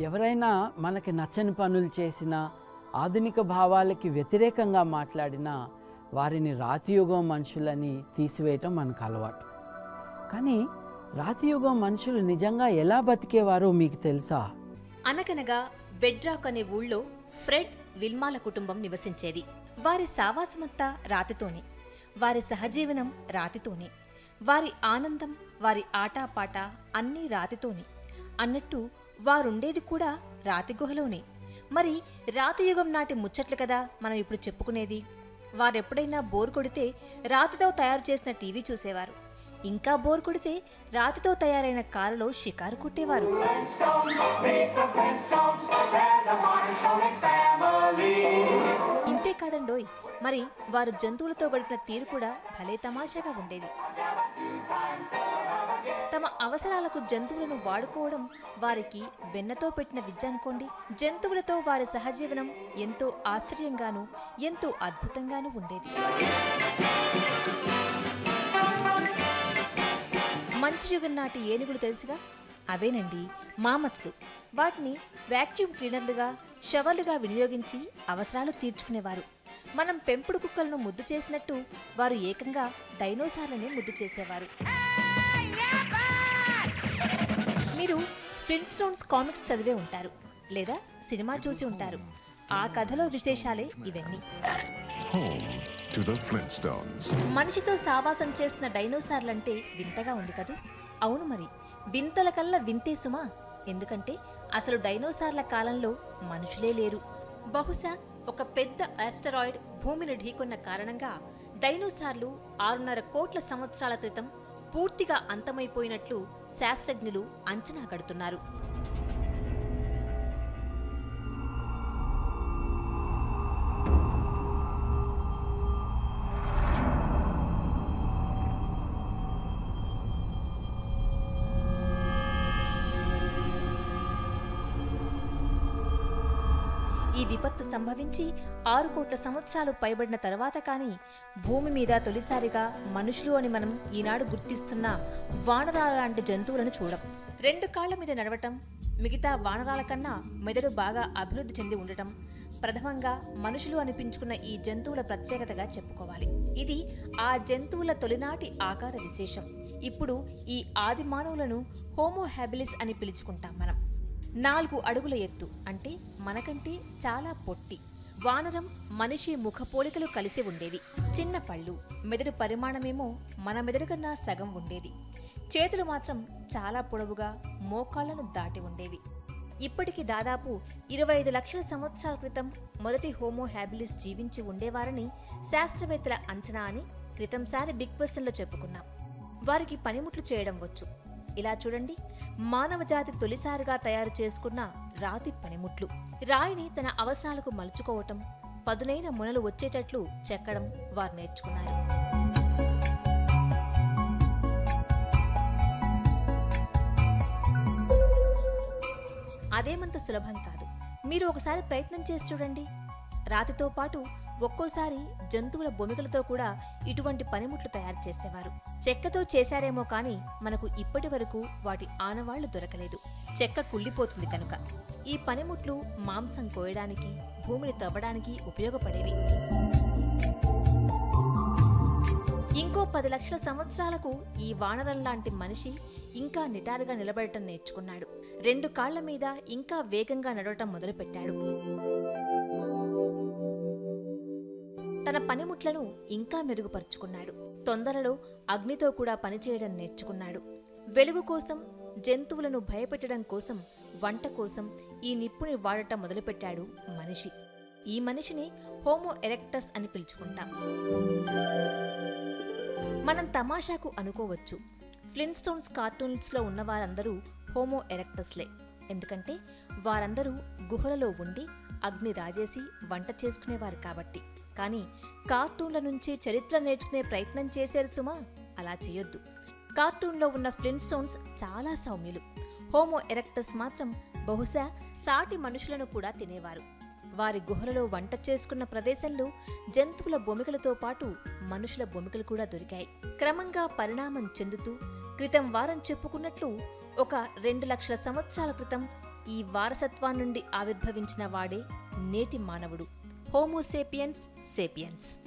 ఎవరైనా మనకి నచ్చని పనులు చేసినా ఆధునిక భావాలకి వ్యతిరేకంగా మాట్లాడినా వారిని రాతియుగం మనుషులని తీసివేయటం మనకు అలవాటు. కానీ రాతియుగం మనుషులు నిజంగా ఎలా బతికేవారో మీకు తెలుసా? అనగనగా బెడ్రాక్ అనే ఊళ్ళో ఫ్రెడ్ విల్మాల కుటుంబం నివసించేది. వారి సావాసమంతా రాతితోనే వారి సహజీవనం రాతితోనే వారి ఆనందం వారి ఆటాపాట అన్నీ రాతితోనే అన్నట్టు వారుండేది కూడా రాతి గుహలోనే. మరి రాతి యుగం నాటి ముచ్చట్లు కదా మనం ఇప్పుడు చెప్పుకునేది? వారెప్పుడైనా బోర్ కొడితే రాతితో తయారు చేసిన టీవీ చూసేవారు. ఇంకా బోర్ కొడితే రాతితో తయారైన కారులో షికారు కొట్టేవారు. ఇంతే కాదండోయ్. మరి వారు జంతువులతో గడిపిన తీరు కూడా భలే తమాషాగా ఉండేది. తమ అవసరాలకు జంతువులను వాడుకోవడం వారికి వెన్నతో పెట్టిన విద్య అనుకోండి. జంతువులతో వారి సహజీవనం ఎంతో ఆశ్చర్యంగాను ఎంతో అద్భుతంగాను ఉండేది. మంచు యుగం నాటి ఏనుగులు తెలుసుగా? అవేనండి మామత్లు వాటిని వాక్యూమ్ క్లీనర్లుగా షవర్లుగా వినియోగించి అవసరాలు తీర్చుకునేవారు. మనం పెంపుడు కుక్కలను ముద్దు చేసినట్టు వారు ఏకంగా డైనోసార్లనే ముద్దు చేసేవారు. ఫ్లిన్స్టోన్స్ కామిక్స్ చదివే ఉంటారు లేదా సినిమా చూసి ఉంటారు. ఆ కథలో విశేషాలే ఇవన్నీ. మనిషితో సావాసం చేస్తున్న డైనోసార్లంటే వింతగా ఉంది కదూ? అవును మరి వింతల కల్లా వింతే సుమా ఎందుకంటే అసలు డైనోసార్ల కాలంలో మనుషులే లేరు. బహుశా ఒక పెద్ద ఆస్టరాయిడ్ భూమిని ఢీకొన్న కారణంగా డైనోసార్లు ఆరున్నర కోట్ల సంవత్సరాల క్రితం పూర్తిగా అంతమైపోయినట్లు శాస్త్రజ్ఞులు అంచనా కడుతున్నారు. ఈ విపత్తు సంభవించి ఆరు కోట్ల సంవత్సరాలు పైబడిన తర్వాత కానీ భూమి మీద తొలిసారిగా మనుషులు అని మనం ఈనాడు గుర్తిస్తున్న వానరాల లాంటి జంతువులను చూడం. రెండు కాళ్ళ మీద నడవటం మిగతా వానరాల కన్నా మెదడు బాగా అభివృద్ధి చెంది ఉండటం ప్రథమంగా మనుషులు అనిపించుకున్న ఈ జంతువుల ప్రత్యేకతగా చెప్పుకోవాలి. ఇది ఆ జంతువుల తొలినాటి ఆకార విశేషం. ఇప్పుడు ఈ ఆది మానవులను హోమోహాబిలిస్ అని పిలుచుకుంటాం మనం. నాలుగు అడుగుల ఎత్తు అంటే మనకంటే చాలా పొట్టి. వానరం మనిషి ముఖ పోలికలు కలిసి ఉండేవి. చిన్న పళ్ళు మెదడు పరిమాణమేమో మన మెదడు కన్నా సగం ఉండేది. చేతులు మాత్రం చాలా పొడవుగా మోకాళ్ళను దాటి ఉండేవి. ఇప్పటికి దాదాపు ఇరవై ఐదు లక్షల సంవత్సరాల క్రితం మొదటి హోమో హ్యాబిలిస్ జీవించి ఉండేవారని శాస్త్రవేత్తల అంచనా అని క్రితంసారి బిగ్ బస్సన్లో చెప్పుకున్నాం. వారికి పనిముట్లు చేయడం వచ్చు. ఇలా చూడండి. మానవ జాతి తొలిసారిగా తయారు చేసుకున్న రాతి పనిముట్లు. రాయిని తన అవసరాలకు మలుచుకోవటం పదునైన మునలు వచ్చేటట్లు చెక్కడం వారు నేర్చుకున్నారు. అదేమంత సులభం కాదు. మీరు ఒకసారి ప్రయత్నం చేసి చూడండి. రాతితో పాటు ఒక్కోసారి జంతువుల బొమికలతో కూడా ఇటువంటి పనిముట్లు తయారు చేసేవారు. చెక్కతో చేశారేమో కానీ మనకు ఇప్పటి వరకు వాటి ఆనవాళ్ళు దొరకలేదు. చెక్క కుళ్ళిపోతుంది కనుక. ఈ పనిముట్లు మాంసం కోయడానికి భూమిని తవ్వడానికి ఉపయోగపడేవి. ఇంకో పది లక్షల సంవత్సరాలకు ఈ వానరం లాంటి మనిషి ఇంకా నిటారుగా నిలబడటం నేర్చుకున్నాడు. రెండు కాళ్ళ మీద ఇంకా వేగంగా నడవటం మొదలుపెట్టాడు. తన పనిముట్లను ఇంకా మెరుగుపరుచుకున్నాడు. తొందరలో అగ్నితో కూడా పనిచేయడం నేర్చుకున్నాడు. వెలుగు కోసం జంతువులను భయపెట్టడం కోసం వంట కోసం ఈ నిప్పుని వాడటం మొదలుపెట్టాడు మనిషి. ఈ మనిషిని హోమో ఎరెక్టస్ అని పిలుచుకుంటాం. మనం తమాషాకు అనుకోవచ్చు. ఫ్లిన్స్టోన్స్ కార్టూన్స్లో ఉన్న వారందరూ హోమో ఎరెక్టస్లే. ఎందుకంటే వారందరూ గుహలలో ఉండి అగ్ని రాజేసి వంట చేసుకునేవారు కాబట్టి. కానీ కార్టూన్ల నుంచి చరిత్ర నేర్చుకునే ప్రయత్నం చేశారు సుమా. అలా చేయొద్దు. కార్టూన్లో ఉన్న ఫ్లిన్స్టోన్స్ చాలా సౌమ్యులు. హోమో ఎరెక్టస్ మాత్రం బహుశా సాటి మనుషులను కూడా తినేవారు. వారి గుహలలో వంట చేసుకున్న ప్రదేశంలో జంతువుల బొమికలతో పాటు మనుషుల బొమికలు కూడా దొరికాయి. క్రమంగా పరిణామం చెందుతూ క్రితం వారం చెప్పుకున్నట్లు ఒక రెండు లక్షల సంవత్సరాల క్రితం ఈ వారసత్వం నుండి ఆవిర్భవించిన వాడే నేటి మానవుడు. Homo sapiens sapiens.